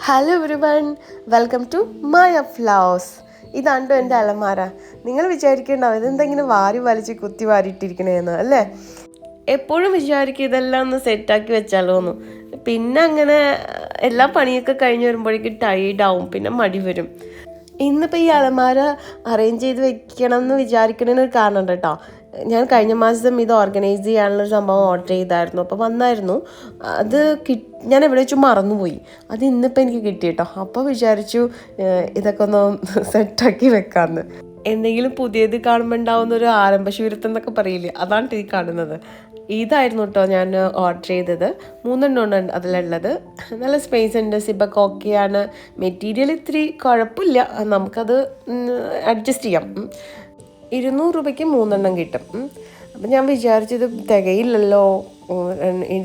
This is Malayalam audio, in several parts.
Hello everyone welcome to my followers ഇതാണ്ടോ എന്റെ അലമാര. നിങ്ങൾ വിചാരിക്കണ്ടാവും ഇതെന്തെങ്കിലും വാരി വലിച്ച് കുത്തി വാരിയിട്ടിരിക്കണേന്ന് അല്ലേ? എപ്പോഴും വിചാരിക്കും ഇതെല്ലാം ഒന്ന് സെറ്റാക്കി വെച്ചാലോ എന്ന് പിന്നെ അങ്ങനെ എല്ലാ പണിയൊക്കെ കഴിഞ്ഞ് വരുമ്പോഴേക്കും ടൈർഡാവും പിന്നെ മടി വരും. ഇന്നിപ്പോൾ ഈ അലമാര അറേഞ്ച് ചെയ്ത് വെക്കണം എന്ന് വിചാരിക്കണതിന് ഒരു കാരണം കേട്ടോ ഞാൻ കഴിഞ്ഞ മാസം ഇത് ഓർഗനൈസ് ചെയ്യാനുള്ളൊരു സംഭവം ഓർഡർ ചെയ്തായിരുന്നു. അപ്പോൾ വന്നായിരുന്നു. അത് കി ഞാൻ എവിടെ വെച്ചും മറന്നുപോയി. അത് ഇന്നിപ്പോൾ എനിക്ക് കിട്ടി കേട്ടോ. അപ്പോൾ വിചാരിച്ചു ഇതൊക്കെ ഒന്ന് സെറ്റാക്കി വെക്കാമെന്ന് എന്തെങ്കിലും പുതിയത് കാണുമ്പോൾ ഉണ്ടാവുന്ന ഒരു ആരംഭശൂരത്വം എന്നൊക്കെ പറയില്ലേ? അതാണ് ഈ കാണുന്നത്. ഇതായിരുന്നു കേട്ടോ ഞാൻ ഓർഡർ ചെയ്തത്. മൂന്നെണ്ണം ഉണ്ട് അതിലുള്ളത്. നല്ല സ്പേസ് ഉണ്ട്. സിബക്ക് ഓക്കെയാണ് മെറ്റീരിയൽ ഇത്തിരി കുഴപ്പമില്ല. നമുക്കത് അഡ്ജസ്റ്റ് ചെയ്യാം. ഇരുന്നൂറ് രൂപയ്ക്ക് മൂന്നെണ്ണം കിട്ടും. അപ്പം ഞാൻ വിചാരിച്ചത് തികയില്ലല്ലോ.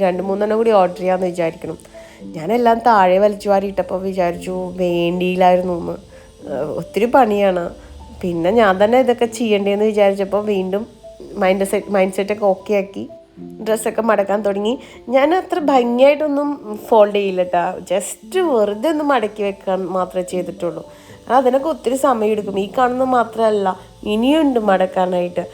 രണ്ട്- മൂന്നെണ്ണം കൂടി ഓർഡർ ചെയ്യാമെന്ന് വിചാരിക്കണം. ഞാനെല്ലാം താഴെ വലിച്ചു വാരിയിട്ടപ്പോൾ വിചാരിച്ചു വേണ്ടിയില്ലായിരുന്നു എന്ന്. ഒത്തിരി പണിയാണ്. പിന്നെ ഞാൻ തന്നെ ഇതൊക്കെ ചെയ്യേണ്ടതെന്ന് വിചാരിച്ചപ്പോൾ വീണ്ടും മൈൻഡ് സെറ്റ് മൈൻഡ് സെറ്റൊക്കെ ഓക്കെ ആക്കി. ഡ്രസ്സൊക്കെ മടക്കാൻ തുടങ്ങി. ഞാൻ അത്ര ഭംഗിയായിട്ടൊന്നും ഫോൾഡ് ചെയ്യില്ല കേട്ടോ ജസ്റ്റ് വെറുതെ ഒന്ന് മടക്കി വെക്കാൻ മാത്രമേ ചെയ്തിട്ടുള്ളൂ. കാരണം അതിനൊക്കെ ഒത്തിരി സമയം എടുക്കും. ഈ കാണുന്നത് മാത്രമല്ല ഇനിയുണ്ട് മടക്കാനായിട്ട്.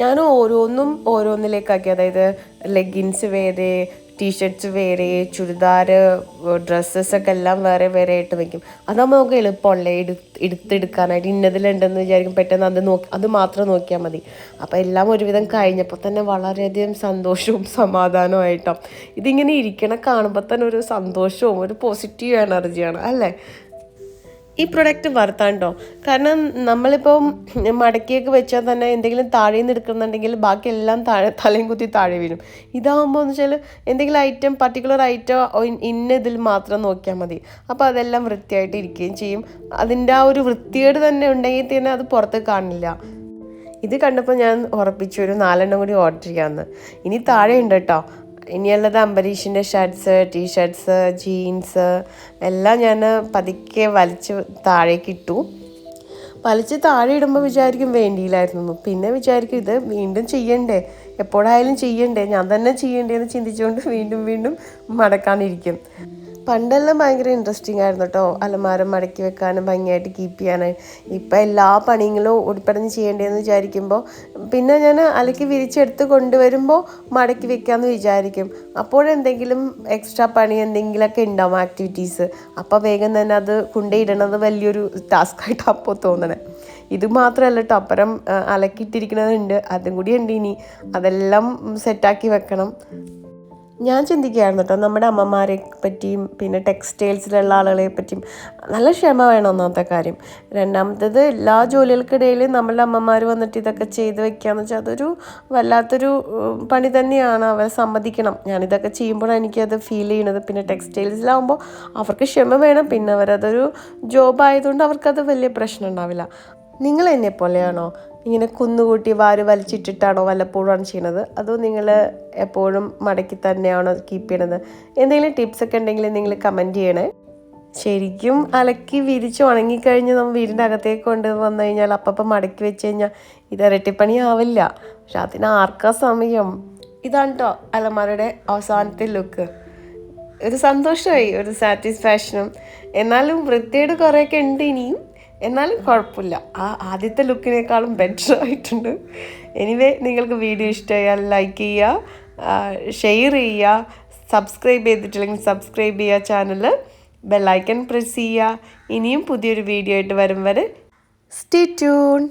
ഞാൻ ഓരോന്നും ഓരോന്നിലേക്കാക്കി. അതായത് ലെഗിൻസ് വേറെ ടീഷർട്ട്സ് വേറെ ചുരിദാർ ഡ്രസ്സസ് ഒക്കെ എല്ലാം വേറെ വേറെ ആയിട്ട് വെക്കും. അതാകുമ്പോൾ നമുക്ക് എളുപ്പമല്ലേ എടു എടുത്തെടുക്കാനായിട്ട്. ഇന്നതിലുണ്ടെന്ന് വിചാരിക്കും പെട്ടെന്ന് അത് നോക്കി അത് മാത്രം നോക്കിയാൽ മതി. അപ്പോൾ എല്ലാം ഒരുവിധം കഴിഞ്ഞപ്പോൾ തന്നെ വളരെയധികം സന്തോഷവും സമാധാനവും സമാധാനമായിട്ടോ ഇതിങ്ങനെ ഇരിക്കണ കാണുമ്പോൾ തന്നെ ഒരു സന്തോഷവും ഒരു പോസിറ്റീവ് എനർജിയാണ് അല്ലേ? ഈ പ്രൊഡക്റ്റ് വറുത്താണ്ടോ കാരണം നമ്മളിപ്പോൾ മടക്കിയൊക്കെ വെച്ചാൽ തന്നെ എന്തെങ്കിലും താഴെ നിന്ന് എടുക്കുന്നുണ്ടെങ്കിൽ ബാക്കി എല്ലാം താഴെ തലയും കുത്തി താഴെ വീഴും. ഇതാകുമ്പോൾ എന്ന് വെച്ചാൽ എന്തെങ്കിലും ഐറ്റം പർട്ടിക്കുലർ ഐറ്റം ഇന്ന ഇതിൽ മാത്രം നോക്കിയാൽ മതി. അപ്പോൾ അതെല്ലാം വൃത്തിയായിട്ട് ഇരിക്കുകയും ചെയ്യും. അതിന്റെ ആ ഒരു വൃത്തികേട് തന്നെ ഉണ്ടെങ്കിൽ തന്നെ അത് പുറത്ത് കാണില്ല. ഇത് കണ്ടപ്പോൾ ഞാൻ ഉറപ്പിച്ചു ഒരു നാലെണ്ണം കൂടി ഓർഡർ ചെയ്യാമെന്ന്. ഇനി താഴെ ഉണ്ട് കേട്ടോ ഇനിയുള്ളത് അംബരീഷിന്റെ ഷർട്ട്സ് ടീഷർട്ട്സ് ജീൻസ് എല്ലാം ഞാൻ പതുക്കെ വലിച്ച് താഴേക്കിട്ടു വലിച്ച് താഴെ ഇടുമ്പോൾ വിചാരിക്കും വേണ്ടിയില്ലായിരുന്നു. പിന്നെ വിചാരിക്കും ഇത് വീണ്ടും ചെയ്യണ്ടേ? എപ്പോഴായാലും ചെയ്യണ്ടേ? ഞാൻ തന്നെ ചെയ്യണ്ടേ എന്ന് ചിന്തിച്ചുകൊണ്ട് വീണ്ടും വീണ്ടും മടക്കാനിരിക്കും. പണ്ടെല്ലാം ഭയങ്കര ഇൻട്രസ്റ്റിംഗ് ആയിരുന്നു കേട്ടോ അലമാരം മടക്കി വെക്കാനും ഭംഗിയായിട്ട് കീപ്പ് ചെയ്യാനും. ഇപ്പം എല്ലാ പണികളും ഉൾപ്പെടഞ്ഞ് ചെയ്യേണ്ടതെന്ന് വിചാരിക്കുമ്പോൾ പിന്നെ ഞാൻ അലക്കി വിരിച്ചെടുത്ത് കൊണ്ടുവരുമ്പോൾ മടക്കി വെക്കാമെന്ന് വിചാരിക്കും. അപ്പോഴെന്തെങ്കിലും എക്സ്ട്രാ പണി എന്തെങ്കിലുമൊക്കെ ഉണ്ടാവും ആക്ടിവിറ്റീസ് അപ്പോൾ വേഗം തന്നെ അത് കൊണ്ടുപോയിടണത് വലിയൊരു ടാസ്ക്കായിട്ട് അപ്പോൾ തോന്നണേ. ഇത് മാത്രമല്ല കേട്ടോ അപ്പുറം അലക്കിയിട്ടിരിക്കുന്നതുണ്ട് അതും കൂടി ഉണ്ട് ഇനി അതെല്ലാം സെറ്റാക്കി വെക്കണം. ഞാൻ ചിന്തിക്കുകയായിരുന്നു കേട്ടോ നമ്മുടെ അമ്മമാരെ പറ്റിയും പിന്നെ ടെക്സ്റ്റൈൽസിലുള്ള ആളുകളെ പറ്റിയും നല്ല ക്ഷമ വേണം ഒന്നാമത്തെ കാര്യം. രണ്ടാമത്തേത് എല്ലാ ജോലികൾക്കിടയിൽ നമ്മളുടെ അമ്മമാർ വന്നിട്ട് ഇതൊക്കെ ചെയ്ത് വെക്കുകയെന്ന് വെച്ചാൽ അതൊരു വല്ലാത്തൊരു പണി തന്നെയാണ്. അവരെ സമ്മതിക്കണം. ഞാനിതൊക്കെ ചെയ്യുമ്പോഴാണ് എനിക്കത് ഫീൽ ചെയ്യണത്. പിന്നെ ടെക്സ്റ്റൈൽസിലാവുമ്പോൾ അവർക്ക് ക്ഷമ വേണം. പിന്നെ അവരതൊരു ജോബായതുകൊണ്ട് അവർക്കത് വലിയ പ്രശ്നം ഉണ്ടാവില്ല. നിങ്ങൾ എന്നെ പോലെയാണോ ഇങ്ങനെ കുന്നുകൂട്ടി വാരി വലിച്ചിട്ടിട്ടാണോ വല്ലപ്പോഴും ചെയ്യണത്? അതോ നിങ്ങൾ എപ്പോഴും മടക്കി തന്നെയാണോ കീപ്പ് ചെയ്യണത്? എന്തെങ്കിലും ടിപ്സ് ഒക്കെ ഉണ്ടെങ്കിൽ നിങ്ങൾ കമന്റ് ചെയ്യണേ. ശരിക്കും അലക്കി വിരിച്ച് ഉണങ്ങിക്കഴിഞ്ഞ് നമ്മൾ വീടിന്റെ അകത്തേക്ക് കൊണ്ട് വന്നു കഴിഞ്ഞാൽ അപ്പം മടക്കി വെച്ച് കഴിഞ്ഞാൽ ഇത് ഇരട്ടിപ്പണി ആവില്ല. പക്ഷെ അതിന് ആർക്കാ സമയം? ഇതാണ് കേട്ടോ അലമാരയുടെ അവസാനത്തെ ലുക്ക് ഒരു സന്തോഷമായി ഒരു സാറ്റിസ്ഫാക്ഷനും എന്നാലും വൃത്തിയുടെ കുറേയൊക്കെ ഉണ്ട് ഇനിയും. എന്നാലും കുഴപ്പമില്ല. ആ ആദ്യത്തെ ലുക്കിനേക്കാളും ബെറ്റർ ആയിട്ടുണ്ട്. എനിവേ നിങ്ങൾക്ക് വീഡിയോ ഇഷ്ടമായാൽ ലൈക്ക് ചെയ്യുക ഷെയർ ചെയ്യുക സബ്സ്ക്രൈബ് ചെയ്തിട്ടില്ലെങ്കിൽ സബ്സ്ക്രൈബ് ചെയ്യുക ചാനൽ ബെല്ലൈക്കൺ പ്രസ് ചെയ്യുക. ഇനിയും പുതിയൊരു വീഡിയോ ആയിട്ട് വരും വരെ. Stay tune